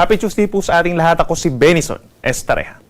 Happy Tuesday po sa ating lahat. Ako si Benison Estareja.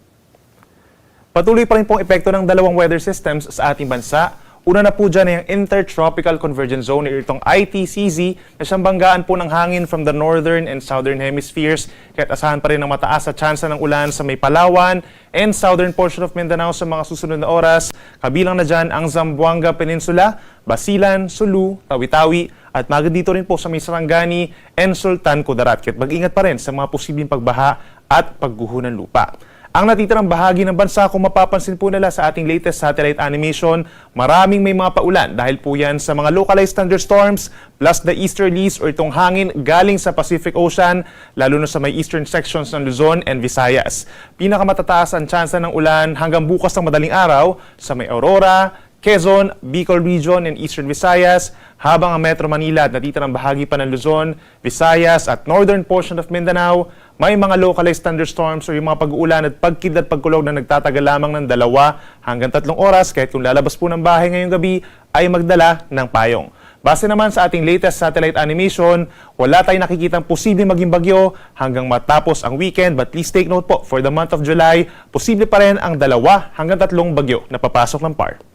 Patuloy pa rin pong epekto ng dalawang weather systems sa ating bansa. Una na po dyan ay ang Intertropical Convergence Zone o itong ITCZ na siyang banggaan po ng hangin from the northern and southern hemispheres. Kaya't asahan pa rin ng mataas sa tsansa ng ulan sa may Palawan and southern portion of Mindanao sa mga susunod na oras. Kabilang na dyan ang Zamboanga Peninsula, Basilan, Sulu, Tawi-Tawi at magand dito rin po sa may Sarangani and Sultan Kudarat. Kaya't mag-ingat pa rin sa mga posibleng pagbaha at pagguho ng lupa. Ang natitirang bahagi ng bansa, kung mapapansin po nila sa ating latest satellite animation, maraming may mga paulan dahil po yan sa mga localized thunderstorms plus the easterlies o itong hangin galing sa Pacific Ocean, lalo na sa may eastern sections ng Luzon and Visayas. Pinakamatataas ang tsansa ng ulan hanggang bukas ng madaling araw sa may Aurora, Quezon, Bicol Region, and Eastern Visayas, habang ang Metro Manila at natitirang bahagi pa ng Luzon, Visayas at northern portion of Mindanao, may mga localized thunderstorms o yung mga pag-uulan at pagkid at pagkulog na nagtatagal lamang ng dalawa hanggang tatlong oras kahit kung lalabas po ng bahay ngayong gabi ay magdala ng payong. Base naman sa ating latest satellite animation, wala tayong nakikitang posibleng maging bagyo hanggang matapos ang weekend but please take note po, for the month of July, posible pa rin ang dalawa hanggang tatlong bagyo na papasok ng PAR.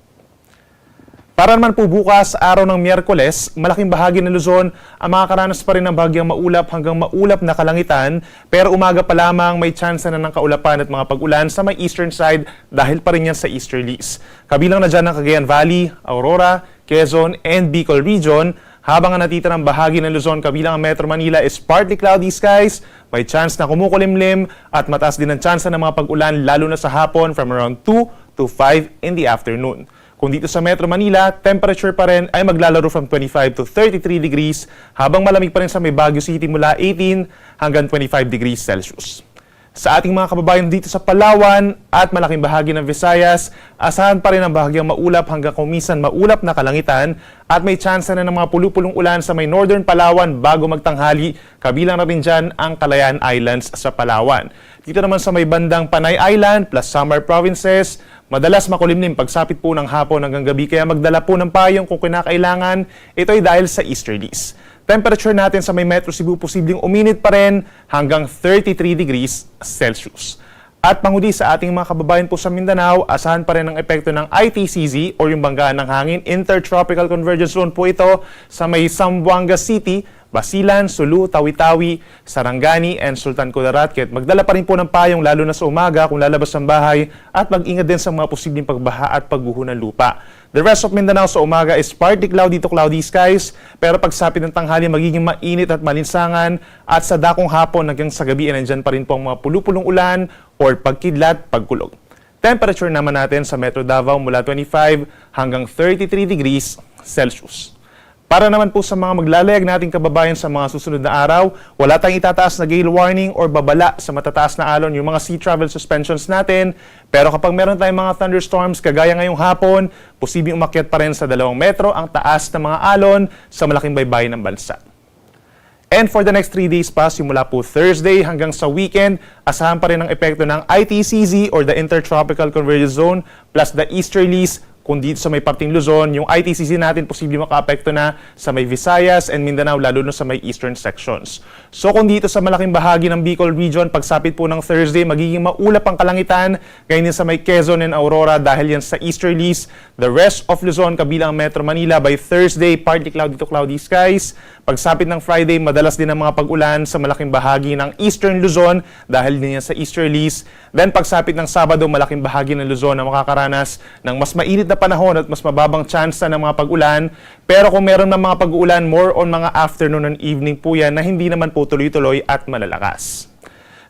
Para naman po bukas, araw ng Miyerkules, malaking bahagi ng Luzon ang makakaranas pa rin ng bagyang maulap hanggang maulap na kalangitan, pero umaga pa lamang may tsansa na ng kaulapan at mga pag-ulan sa may eastern side dahil pa rin yan sa easterlies. Kabilang na dyan ang Cagayan Valley, Aurora, Quezon, and Bicol Region, habang ang natitirang bahagi ng Luzon kabilang ang Metro Manila is partly cloudy skies, may chance na kumukulimlim at mataas din ang tsansa ng mga pag-ulan lalo na sa hapon from around 2 to 5 in the afternoon. Kung dito sa Metro Manila, temperature pa rin ay maglalaro from 25 to 33 degrees habang malamig pa rin sa may Baguio City mula 18 hanggang 25 degrees Celsius. Sa ating mga kababayan dito sa Palawan at malaking bahagi ng Visayas, asahan pa rin ang bahagyang maulap hanggang kumisan maulap na kalangitan at may tsansa na ng mga pulupulong ulan sa may northern Palawan bago magtanghali, kabilang na rin dyan ang Calayan Islands sa Palawan. Dito naman sa may bandang Panay Island plus Samar Provinces, madalas makulimlim pagsapit po ng hapon hanggang gabi kaya magdala po ng payong kung kinakailangan. Ito ay dahil sa easterlies. Temperature natin sa may Metro Cebu posibleng uminit pa rin hanggang 33 degrees Celsius. At panghuli sa ating mga kababayan po sa Mindanao, asahan pa rin ang epekto ng ITCZ o yung banggaan ng hangin Intertropical Convergence Zone po ito sa may Zamboanga City, Basilan, Sulu, Tawi-Tawi, Sarangani, and Sultan Kudarat. Kaya magdala pa rin po ng payong lalo na sa umaga kung lalabas ng bahay at mag-ingat din sa mga posibleng pagbaha at pagguho ng lupa. The rest of Mindanao sa umaga is partly cloudy to cloudy skies, pero pagsapit ng tanghali magiging mainit at malinsangan at sa dakong hapon hanggang sa gabi ay nandyan pa rin po ang mga pulupulong ulan or pagkidlat, pagkulog. Temperature naman natin sa Metro Davao mula 25 hanggang 33 degrees Celsius. Para naman po sa mga maglalayag nating kababayan sa mga susunod na araw, wala tayong itataas na gale warning or babala sa matataas na alon yung mga sea travel suspensions natin. Pero kapag meron tayong mga thunderstorms kagaya ngayong hapon, posibleng umakyat pa rin sa dalawang metro ang taas ng mga alon sa malaking baybayin ng bansa. And for the next 3 days pa, simula po Thursday hanggang sa weekend, asahan pa rin ang epekto ng ITCZ or the Intertropical Convergence Zone plus the easterlies kung dito sa may parting Luzon, yung ITCZ natin posibleng makaapekto na sa may Visayas and Mindanao, lalo na sa may eastern sections. So kung dito sa malaking bahagi ng Bicol Region, pagsapit po ng Thursday, magiging maulap ang kalangitan, ganyan sa may Quezon and Aurora dahil yan sa easterlies. The rest of Luzon, kabilang ang Metro Manila, by Thursday, partly cloudy to cloudy skies. Pagsapit ng Friday, madalas din ang mga pag-ulan sa malaking bahagi ng eastern Luzon dahil din yan sa easterlies. Then pagsapit ng Sabado, malaking bahagi ng Luzon na makakaranas ng mas mainit na panahon at mas mababang chance ng mga pag-ulan. Pero kung meron ng mga pag-ulan, more on mga afternoon and evening po yan na hindi naman po tuloy-tuloy at malalakas.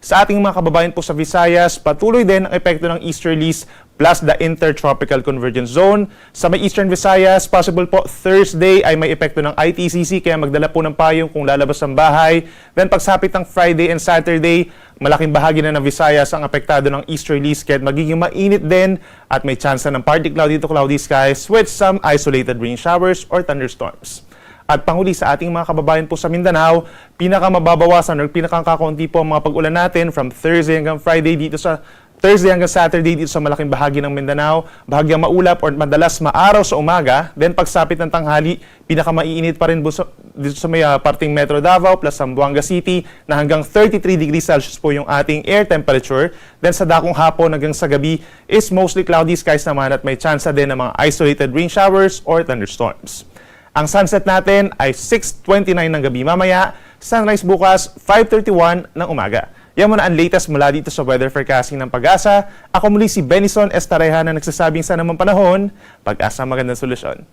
Sa ating mga kababayan po sa Visayas, patuloy din ang epekto ng easterlies plus the Intertropical Convergence Zone. Sa may Eastern Visayas, possible po Thursday ay may epekto ng ITCC kaya magdala po ng payong kung lalabas ng bahay. Then pagsapit ng Friday and Saturday, malaking bahagi na ng Visayas ang apektado ng easterlies kaya magiging mainit din at may chance ng partly cloudy to cloudy skies with some isolated rain showers or thunderstorms. At panghuli sa ating mga kababayan po sa Mindanao, pinakamababawasan or pinakakakunti po ang mga pag-ulan natin from Thursday hanggang Friday dito sa Thursday hanggang Saturday dito sa malaking bahagi ng Mindanao, bahagyang maulap or madalas maaraw sa umaga. Then pagsapit ng tanghali, pinakamaiinit pa rin dito sa may ah, parting Metro Davao plus Zamboanga City na hanggang 33 degrees Celsius po yung ating air temperature. Then sa dakong hapon hanggang sa gabi is mostly cloudy skies naman at may chance din ng mga isolated rain showers or thunderstorms. Ang sunset natin ay 6.29 ng gabi mamaya, sunrise bukas 5.31 ng umaga. Yan muna ang latest mula dito sa weather forecasting ng pag-asa. Ako muli si Benison Estareha na nagsasabing sa namang panahon, pag-asa magandang solusyon.